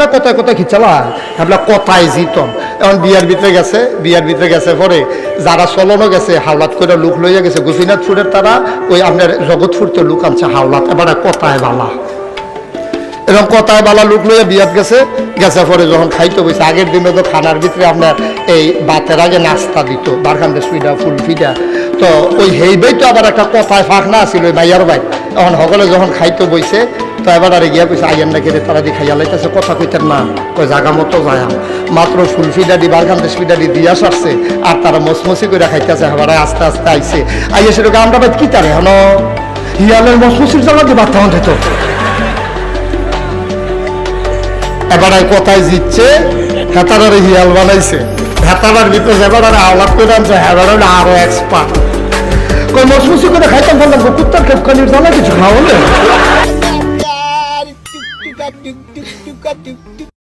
না, কোথায় কোথায় খিচালা আমরা কোথায় জিতম। এখন বিয়ার ভিতরে গেছে, বিয়ার ভিতরে গেছে পরে যারা চলনও গেছে, হাওলাত করে লুক লইয়া গেছে গোপীনাথপুরের তারা ওই আপনার জগৎপুর তো লুক আনছে হাওলাত, এবার কোথায় বালা। এবং কথায় বালা লোক লইয়া বিয়াত গেছে গেছে পরে যখন খাইতে বসে আগের দিনে তো খানার ভিতরে আপনার এই বাতের আগে নাস্তা দিত বারখান্দের সুইডা, ফুল ফিডা। তো ওই হেইবেই তো আবার একটা কথায় ফাঁকনা আছিল, ওই মাইয়ার ভাই। এখন সকলে যখন খাইতে বইছে, তো এবার আর গিয়া কইছে, আইয়ার না কেটে তারা দি খাইয়া লাইতেছে, কথা কইতেন না। ওই জাগা মতো যায় মাত্র ফুল ফিডা দি বারখান্দের সুইডা দিয়া সারছে, আর তারা মসমসি করে খাইতেছে আবার আস্তে আস্তে আইছে। আইয়া সেটাকে আমরা কি তারে হন হিয়ালের মসমসির জায়গা বাচ্চা হতে এবার আর কোথায় জিতছে হেতারার হিয়াল বানাইছে। হেতারার ভিতরে এবার আওলাদ করে আনছে, হেবার আরও এক্সপার্ট কই মসমসি করে খাইতাম বললাম কুত্তার খেপখানির জানা কিছু খাওয়ালে